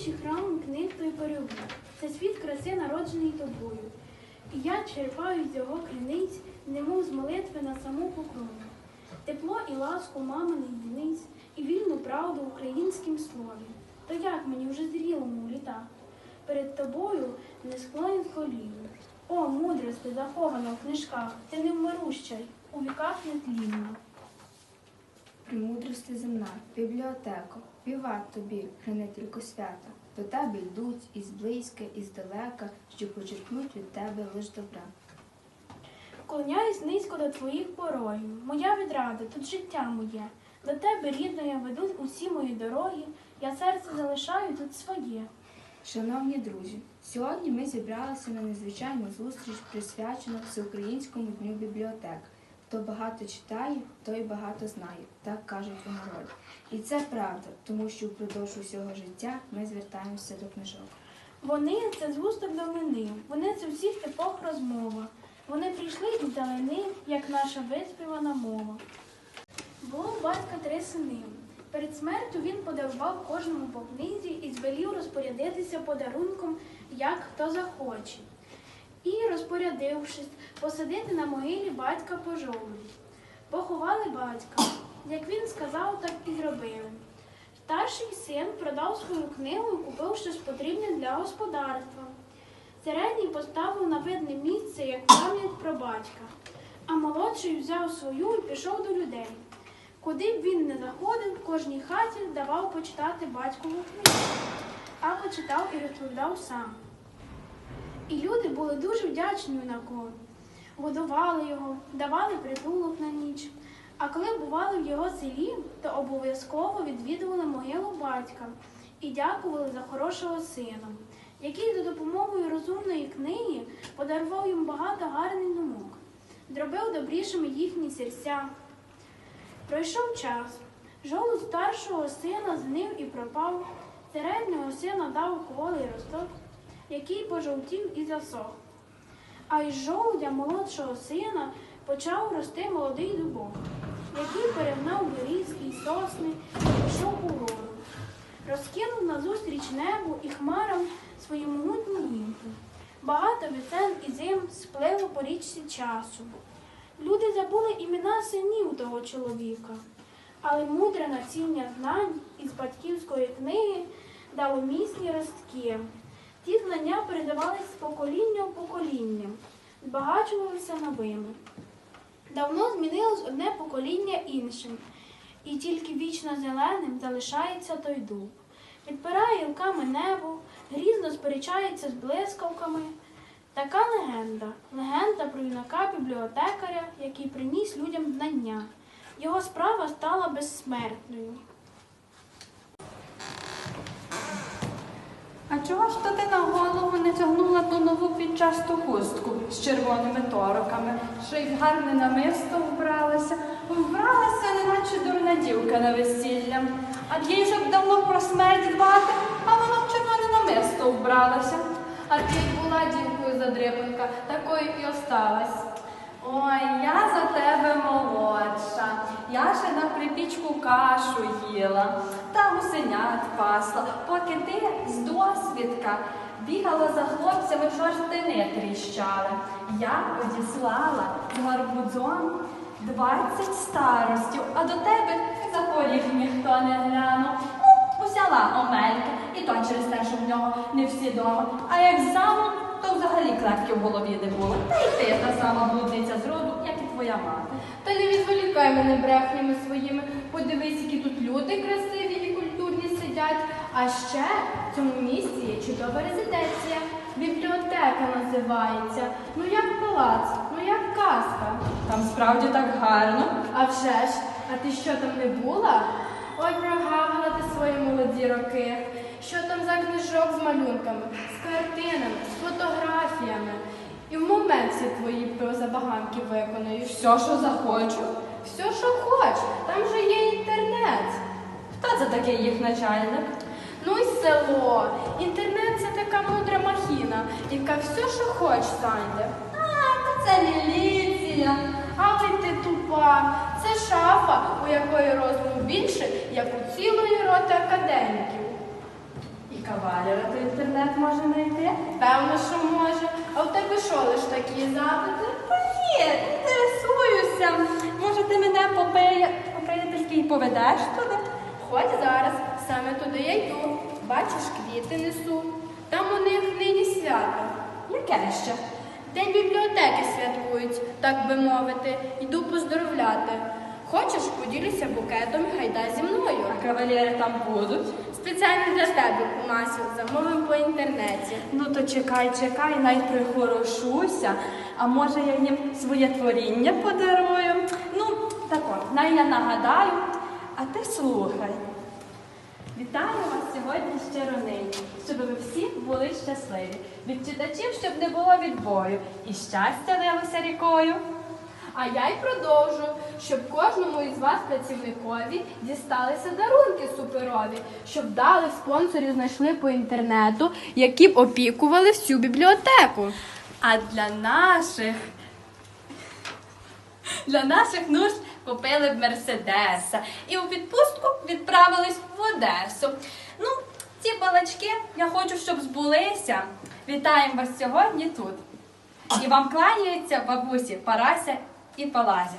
найсвятіший храм книг той перегляд. Це світ краси, народжений тобою. І я черпаю з його криниць, немов з молитви на саму покрову. Тепло і ласку маминих діниць і вільну правду в українськім слові. То як мені вже зрілому в? Перед тобою не склонять коліну. О, мудрости, захована в книжках, ти невмируща, й у віках нетлінна. Премудрости земна, бібліотеко, віват тобі, хранителько свята. До тебе йдуть із близька, і здалека, що почерпнуть від тебе лиш добра. Вклоняюсь низько до твоїх порогів. Моя відрада, тут життя моє. До тебе, рідної, ведуть усі мої дороги. Я серце залишаю тут своє. Шановні друзі, сьогодні ми зібралися на незвичайну зустріч, присвячену Всеукраїнському дню бібліотек. Хто багато читає, той багато знає, так кажуть у народі. І це правда, тому що впродовж усього життя ми звертаємося до книжок. Вони це згусток давнини, вони це всіх епох розмова. Вони прийшли із далини, як наша виспівана мова. Було у батька три сини. Перед смертю він подарував кожному по книзі і звелів розпорядитися подарунком, як хто захоче. І, розпорядившись, посадити на могилі батька по. Поховали батька. Як він сказав, так і зробили. Старший син продав свою книгу і купив щось потрібне для господарства. Середній поставив на видне місце, як пам'ять про батька, а молодший взяв свою і пішов до людей. Куди б він не заходив, в кожній хаті давав почитати батькову книгу, або читав і розповідав сам. І люди були дуже вдячні юнакові. Годували його, давали притулок на ніч. А коли бували в його селі, то обов'язково відвідували могилу батька і дякували за хорошого сина, який за допомогою розумної книги подарував їм багато гарних думок, зробив добрішими їхні серця. Пройшов час. Жолудь старшого сина знив і пропав, середнього сина дав кволий росток, який пожовтів і засох. А із жолудя молодшого сина почав рости молодий дубок, який перегнав берізки й сосни і пішов у гору. Розкинув назустріч небу і хмарам свою могутню гінку. Багато весен і зим сплило по річці часу. Люди забули імена синів того чоловіка, але мудре націння знань із батьківської книги дало міцні ростки. Ті знання передавались з покоління в покоління, збагачувалися новими. Давно змінилось одне покоління іншим, і тільки вічно зеленим залишається той дуб. Підпирає гілками небо, грізно сперечається з блискавками. Така легенда, легенда про юнака бібліотекаря, який приніс людям знання. Його справа стала безсмертною. Чого ж то ти на голову не тягнула ту нову підчасту хустку з червоними тороками, що й в гарне намисто вбралася, вбралася, неначе дурна дівка на весілля. А їй же б давно про смерть дбати, а вона в червоне намисто вбралася. А ти була дівкою задрипанка, такою і осталась. Ой, я за тебе молодша. Я ще на припічку кашу їла та гусенят пасла, поки ти з досвідка бігала за хлопцями, шорстини тріщали. Я одіслала з гарбузом двадцять старостів, а до тебе за поріг ніхто не глянув. Взяла Омелька, і то через те, що в нього не всі дома. А як замуж, то взагалі клепки в голові не було. Та й ти та сама блудниця з роду, як і твоя мати. Та не відволікай мене брехнями своїми. Подивись, які тут люди красиві і культурні сидять. А ще в цьому місці є чудова резиденція. Бібліотека називається. Ну як палац, ну як казка. Там справді так гарно. А вже ж, а ти що там не була? Ой, прогавила ти свої молоді роки. Що там за книжок з малюнками, з картинами, з фотографіями. І в момент всі твої забаганки виконаєш. Все, що захочу. Все, що хоч, там же є інтернет. Хто це такий їх начальник? Ну і село. Інтернет це така мудра махіна, яка все, що хоч знайде. А, та це міліція. Але ти тупа. Це шафа, у якої розуму більше, як у цілої роти академіків. І кавалера то інтернет може знайти. Певно, що може. А в тебе що лиш такі запити? Та ні, інтересуюся. Може, ти мене по і поведеш туди? Ходь зараз, саме туди я йду. Бачиш, квіти несу. Там у них нині свято. Яке ще? День бібліотеки святкують, так би мовити. Йду поздоровляти. Хочеш, поділюся букетом гайда зі мною. А кавалери там будуть? Спеціально для тебе, Масю, замовив по інтернеті. Ну то чекай, чекай, най прихорошуся. А може я їм своє творіння подарую? Ну, так от, най я нагадаю, а ти слухай. Вітаю вас сьогодні щиро нині, щоб ви всі були щасливі. Від читачів, щоб не було відбою, і щастя лилося рікою. А я й продовжу, щоб кожному із вас, працівникові, дісталися дарунки суперові, щоб дали спонсорів знайшли по інтернету, які б опікували всю бібліотеку. А для наших для наших нужд купили б Мерседеса і у відпустку відправились в Одесу. Ну, ці балачки я хочу, щоб збулися. Вітаємо вас сьогодні тут. І вам кланяються бабусі Парася і Палазя.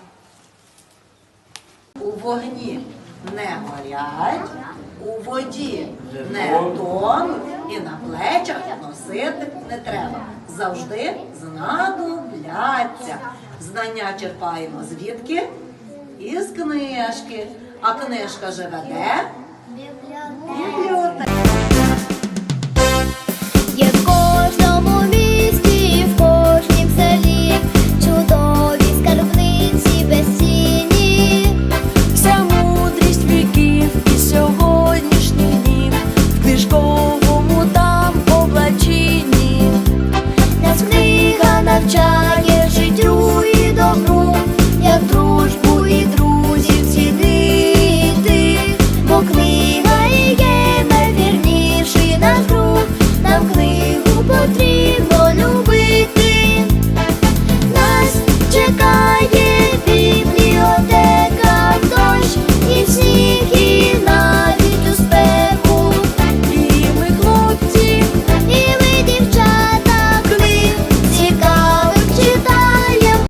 У вогні не горять, у воді не тонуть і на плечах носити не треба. Завжди знадобляться. Знання черпаємо звідки? Із книжки. А книжка живе де? Бібліотека.